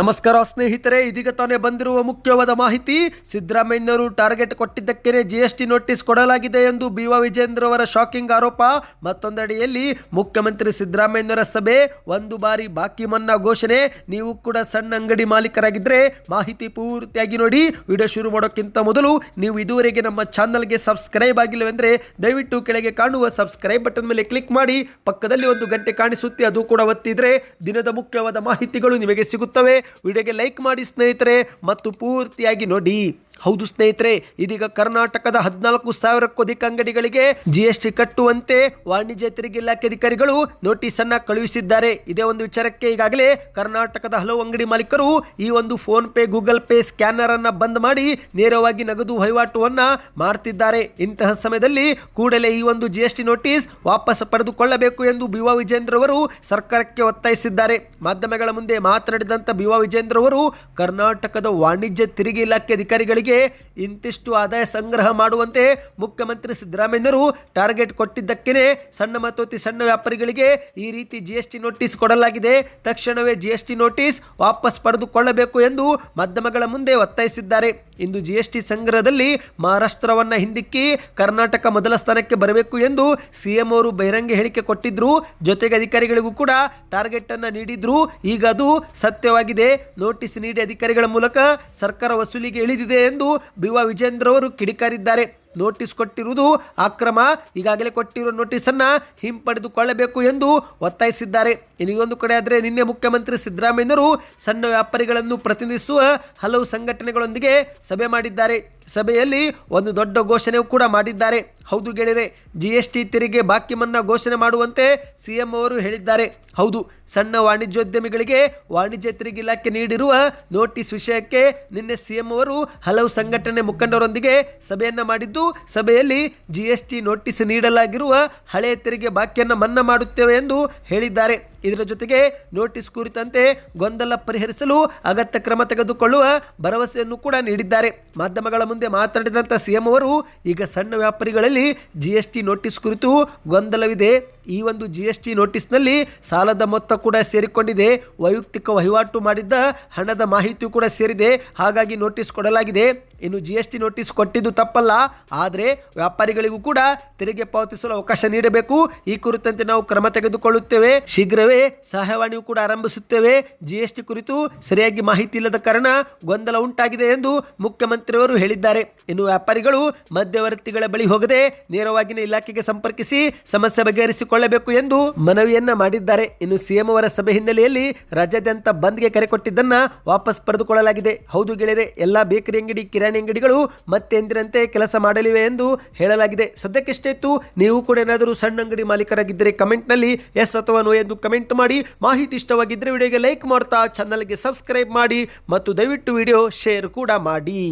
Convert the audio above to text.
ನಮಸ್ಕಾರ ಸ್ನೇಹಿತರೆ, ಇದೀಗ ತಾನೇ ಬಂದಿರುವ ಮುಖ್ಯವಾದ ಮಾಹಿತಿ. ಸಿದ್ದರಾಮಯ್ಯನವರು ಟಾರ್ಗೆಟ್ ಕೊಟ್ಟಿದ್ದಕ್ಕೇನೆ ಜಿಎಸ್ಟಿ ನೋಟಿಸ್ ಕೊಡಲಾಗಿದೆ ಎಂದು ಬಿ ವ ವಿಜೇಂದ್ರ ಅವರ ಶಾಕಿಂಗ್ ಆರೋಪ. ಮತ್ತೊಂದೆಡೆಯಲ್ಲಿ ಮುಖ್ಯಮಂತ್ರಿ ಸಿದ್ದರಾಮಯ್ಯನವರ ಸಭೆ, ಒಂದು ಬಾರಿ ಬಾಕಿ ಮನ್ನಾ ಘೋಷಣೆ. ನೀವು ಕೂಡ ಸಣ್ಣ ಅಂಗಡಿ ಮಾಲೀಕರಾಗಿದ್ದರೆ ಮಾಹಿತಿ ಪೂರ್ತಿಯಾಗಿ ನೋಡಿ. ವಿಡಿಯೋ ಶುರು ಮಾಡೋಕ್ಕಿಂತ ಮೊದಲು ನೀವು ಇದುವರೆಗೆ ನಮ್ಮ ಚಾನಲ್ಗೆ ಸಬ್ಸ್ಕ್ರೈಬ್ ಆಗಿಲ್ಲವೆಂದರೆ ದಯವಿಟ್ಟು ಕೆಳಗೆ ಕಾಣುವ ಸಬ್ಸ್ಕ್ರೈಬ್ ಬಟನ್ ಮೇಲೆ ಕ್ಲಿಕ್ ಮಾಡಿ. ಪಕ್ಕದಲ್ಲಿ ಒಂದು ಗಂಟೆ ಕಾಣಿಸುತ್ತೆ, ಅದು ಕೂಡ ಒತ್ತಿದ್ರೆ ದಿನದ ಮುಖ್ಯವಾದ ಮಾಹಿತಿಗಳು ನಿಮಗೆ ಸಿಗುತ್ತವೆ. ವಿಡಿಯೋಗೆ ಲೈಕ್ ಮಾಡಿ ಸ್ನೇಹಿತರೆ ಮತ್ತು ಪೂರ್ತಿಯಾಗಿ ನೋಡಿ. ಹೌದು ಸ್ನೇಹಿತರೆ, ಇದೀಗ ಕರ್ನಾಟಕದ ಹದಿನಾಲ್ಕು ಸಾವಿರಕ್ಕೂ ಅಧಿಕ ಅಂಗಡಿಗಳಿಗೆ ಜಿಎಸ್ಟಿ ಕಟ್ಟುವಂತೆ ವಾಣಿಜ್ಯ ತೆರಿಗೆ ಇಲಾಖೆ ಅಧಿಕಾರಿಗಳು ನೋಟಿಸ್ ಅನ್ನ ಕಳುಹಿಸಿದ್ದಾರೆ. ಇದೇ ಒಂದು ವಿಚಾರಕ್ಕೆ ಈಗಾಗಲೇ ಕರ್ನಾಟಕದ ಹಲವು ಅಂಗಡಿ ಮಾಲೀಕರು ಈ ಒಂದು PhonePe, Google Pay scanner ಅನ್ನ ಬಂದ್ ಮಾಡಿ ನೇರವಾಗಿ ನಗದು ವಹಿವಾಟುವನ್ನ ಮಾಡ್ತಿದ್ದಾರೆ. ಇಂತಹ ಸಮಯದಲ್ಲಿ ಕೂಡಲೇ ಈ ಒಂದು ಜಿಎಸ್ಟಿ ನೋಟಿಸ್ ವಾಪಸ್ ಪಡೆದುಕೊಳ್ಳಬೇಕು ಎಂದು ಬಿ ವಿಜೇಂದ್ರ ಅವರು ಸರ್ಕಾರಕ್ಕೆ ಒತ್ತಾಯಿಸಿದ್ದಾರೆ. ಮಾಧ್ಯಮಗಳ ಮುಂದೆ ಮಾತನಾಡಿದಂತ ಬಿ ವಿಜೇಂದ್ರ ಅವರು, ಕರ್ನಾಟಕದ ವಾಣಿಜ್ಯ ತೆರಿಗೆ ಇಲಾಖೆ ಅಧಿಕಾರಿಗಳಿಗೆ ಇಂತಿಷ್ಟು ಆದಾಯ ಸಂಗ್ರಹ ಮಾಡುವಂತೆ ಮುಖ್ಯಮಂತ್ರಿ ಸಿದ್ದರಾಮಯ್ಯರು ಟಾರ್ಗೆಟ್ ಕೊಟ್ಟಿದ್ದಕ್ಕೇನೆ ಸಣ್ಣ ಮತ್ತು ಅತಿ ಸಣ್ಣ ವ್ಯಾಪಾರಿಗಳಿಗೆ ಈ ರೀತಿ ಜಿ ಎಸ್ ಟಿ ನೋಟಿಸ್ ಕೊಡಲಾಗಿದೆ. ತಕ್ಷಣವೇ ಜಿ ಎಸ್ ಟಿ ನೋಟಿಸ್ ವಾಪಸ್ ಪಡೆದುಕೊಳ್ಳಬೇಕು ಎಂದು ಮಾಧ್ಯಮಗಳ ಮುಂದೆ ಒತ್ತಾಯಿಸಿದ್ದಾರೆ. ಇಂದು ಜಿ ಎಸ್ ಟಿ ಸಂಗ್ರಹದಲ್ಲಿ ಮಹಾರಾಷ್ಟ್ರವನ್ನು ಹಿಂದಿಕ್ಕಿ ಕರ್ನಾಟಕ ಮೊದಲ ಸ್ಥಾನಕ್ಕೆ ಬರಬೇಕು ಎಂದು ಸಿಎಂ ಅವರು ಬಹಿರಂಗ ಹೇಳಿಕೆ ಕೊಟ್ಟಿದ್ರು. ಜೊತೆಗೆ ಅಧಿಕಾರಿಗಳಿಗೂ ಕೂಡ ಟಾರ್ಗೆಟ್ ಅನ್ನು ನೀಡಿದ್ರು. ಈಗ ಅದು ಸತ್ಯವಾಗಿದೆ. ನೋಟಿಸ್ ನೀಡಿ ಅಧಿಕಾರಿಗಳ ಮೂಲಕ ಸರ್ಕಾರ ವಸೂಲಿಗೆ ಇಳಿದಿದೆ ಎಂದು ಬಿ ವಿಜೇಂದ್ರ ಅವರು ಕಿಡಿಕಾರಿದ್ದಾರೆ. ನೋಟಿಸ್ ಕೊಟ್ಟಿರುವುದು ಅಕ್ರಮ. ಈಗಾಗಲೇ ಕೊಟ್ಟಿರುವ ನೋಟಿಸನ್ನು ಹಿಂಪಡೆದುಕೊಳ್ಳಬೇಕು ಎಂದು ಒತ್ತಾಯಿಸಿದ್ದಾರೆ. ಇನ್ನೊಂದು ಕಡೆ ಆದರೆ ನಿನ್ನೆ ಮುಖ್ಯಮಂತ್ರಿ ಸಿದ್ದರಾಮಯ್ಯನವರು ಸಣ್ಣ ವ್ಯಾಪಾರಿಗಳನ್ನು ಪ್ರತಿನಿಧಿಸುವ ಹಲವು ಸಂಘಟನೆಗಳೊಂದಿಗೆ ಸಭೆ ಮಾಡಿದ್ದಾರೆ. ಸಭೆಯಲ್ಲಿ ಒಂದು ದೊಡ್ಡ ಘೋಷಣೆ ಕೂಡ ಮಾಡಿದ್ದಾರೆ. ಹೌದು ಗೆಳೆಯರೆ ಜಿ ಎಸ್ ಟಿ ತೆರಿಗೆ ಬಾಕಿ ಮನ್ನಾ ಘೋಷಣೆ ಮಾಡುವಂತೆ ಸಿಎಂ ಅವರು ಹೇಳಿದ್ದಾರೆ. ಹೌದು, ಸಣ್ಣ ವಾಣಿಜ್ಯೋದ್ಯಮಿಗಳಿಗೆ ವಾಣಿಜ್ಯ ತೆರಿಗೆ ಇಲಾಖೆ ನೀಡಿರುವ ನೋಟಿಸ್ ವಿಷಯಕ್ಕೆ ನಿನ್ನೆ ಸಿಎಂ ಅವರು ಹಲವು ಸಂಘಟನೆ ಮುಖಂಡರೊಂದಿಗೆ ಸಭೆಯನ್ನು ಮಾಡಿದ್ದು, ಸಭೆಯಲ್ಲಿ ಜಿ ಎಸ್ ಟಿ ನೋಟಿಸ್ ನೀಡಲಾಗಿರುವ ಹಳೆಯ ತೆರಿಗೆ ಬಾಕಿಯನ್ನು ಮನ್ನಾ ಮಾಡುತ್ತೇವೆ ಎಂದು ಹೇಳಿದ್ದಾರೆ. ಇದರ ಜೊತೆಗೆ ನೋಟಿಸ್ ಕುರಿತಂತೆ ಗೊಂದಲ ಪರಿಹರಿಸಲು ಅಗತ್ಯ ಕ್ರಮ ತೆಗೆದುಕೊಳ್ಳುವ ಭರವಸೆಯನ್ನು ಕೂಡ ನೀಡಿದ್ದಾರೆ. ಮಾಧ್ಯಮಗಳ ಮುಂದೆ ಮಾತನಾಡಿದಂಥ ಸಿಎಂ ಅವರು, ಈಗ ಸಣ್ಣ ವ್ಯಾಪಾರಿಗಳಲ್ಲಿ ಜಿ ಎಸ್ ಟಿ ನೋಟಿಸ್ ಕುರಿತು ಗೊಂದಲವಿದೆ. ಈ ಒಂದು ಜಿ ಎಸ್ ಟಿ ನೋಟಿಸ್ನಲ್ಲಿ ಸಾಲದ ಮೊತ್ತ ಕೂಡ ಸೇರಿಕೊಂಡಿದೆ. ವೈಯಕ್ತಿಕ ವಹಿವಾಟು ಮಾಡಿದ್ದ ಹಣದ ಮಾಹಿತಿಯು ಕೂಡ ಸೇರಿದೆ. ಹಾಗಾಗಿ ನೋಟಿಸ್ ಕೊಡಲಾಗಿದೆ. ಇನ್ನು ಜಿ ಎಸ್ ಟಿ ನೋಟಿಸ್ ಕೊಟ್ಟಿದ್ದು ತಪ್ಪಲ್ಲ. ಆದರೆ ವ್ಯಾಪಾರಿಗಳಿಗೂ ಕೂಡ ತೆರಿಗೆ ಪಾವತಿಸಲು ಅವಕಾಶ ನೀಡಬೇಕು. ಈ ಕುರಿತಂತೆ ನಾವು ಕ್ರಮ ತೆಗೆದುಕೊಳ್ಳುತ್ತೇವೆ. ಶೀಘ್ರವೇ ಸಹಾಯವಾಣಿಯು ಕೂಡ ಆರಂಭಿಸುತ್ತೇವೆ. ಜಿ ಟಿ ಕುರಿತು ಸರಿಯಾಗಿ ಮಾಹಿತಿ ಇಲ್ಲದ ಕಾರಣ ಗೊಂದಲ ಉಂಟಾಗಿದೆ ಎಂದು ಮುಖ್ಯಮಂತ್ರಿಯವರು ಹೇಳಿದ್ದಾರೆ. ಇನ್ನು ವ್ಯಾಪಾರಿಗಳು, ಮಧ್ಯವರ್ತಿಗಳ ಬಳಿ ಹೋಗದೆ ನೇರವಾಗಿನ ಇಲಾಖೆಗೆ ಸಂಪರ್ಕಿಸಿ ಸಮಸ್ಯೆ ಬಗೆಹರಿಸಿಕೊಳ್ಳಬೇಕು ಎಂದು ಮನವಿಯನ್ನ ಮಾಡಿದ್ದಾರೆ. ಇನ್ನು ಸಿಎಂ ಅವರ ಸಭೆ ಹಿನ್ನೆಲೆಯಲ್ಲಿ ರಾಜ್ಯಾದ್ಯಂತ ಬಂದ್ಗೆ ಕರೆ ಕೊಟ್ಟಿದ್ದನ್ನ ವಾಪಸ್ ಪಡೆದುಕೊಳ್ಳಲಾಗಿದೆ. ಹೌದು ಗೆಳೆಯರೆ, ಎಲ್ಲಾ ಬೇಕರಿ ಅಂಗಡಿ, ಕಿರಾಣಿ ಅಂಗಡಿಗಳು ಮತ್ತೆ ಎಂದಿನಂತೆ ಕೆಲಸ ಮಾಡಲಿವೆ ಎಂದು ಹೇಳಲಾಗಿದೆ. ಸದ್ಯಕ್ಕೆಷ್ಟೇ ಇತ್ತು, ನೀವು ಕೂಡ ಏನಾದರೂ ಸಣ್ಣ ಅಂಗಡಿ ಮಾಲೀಕರಾಗಿದ್ದರೆ ಕಮೆಂಟ್ನಲ್ಲಿ ಎಸ್ ಅಥವಾ ನೋ ಎಂದು ಕಮೆಂಟ್ ಮಾಡಿ. ಮಾಹಿತಿ ಇಷ್ಟವಾಗಿದ್ದರೆ ವಿಡಿಯೋಗೆ ಲೈಕ್ ಮಾಡ್ತಾ ಚಾನಲ್ಗೆ ಸಬ್ಸ್ಕ್ರೈಬ್ ಮಾಡಿ. ಮತ್ತು ದಯವಿಟ್ಟು ವಿಡಿಯೋ ಶೇರ್ ಕೂಡ ಮಾಡಿ.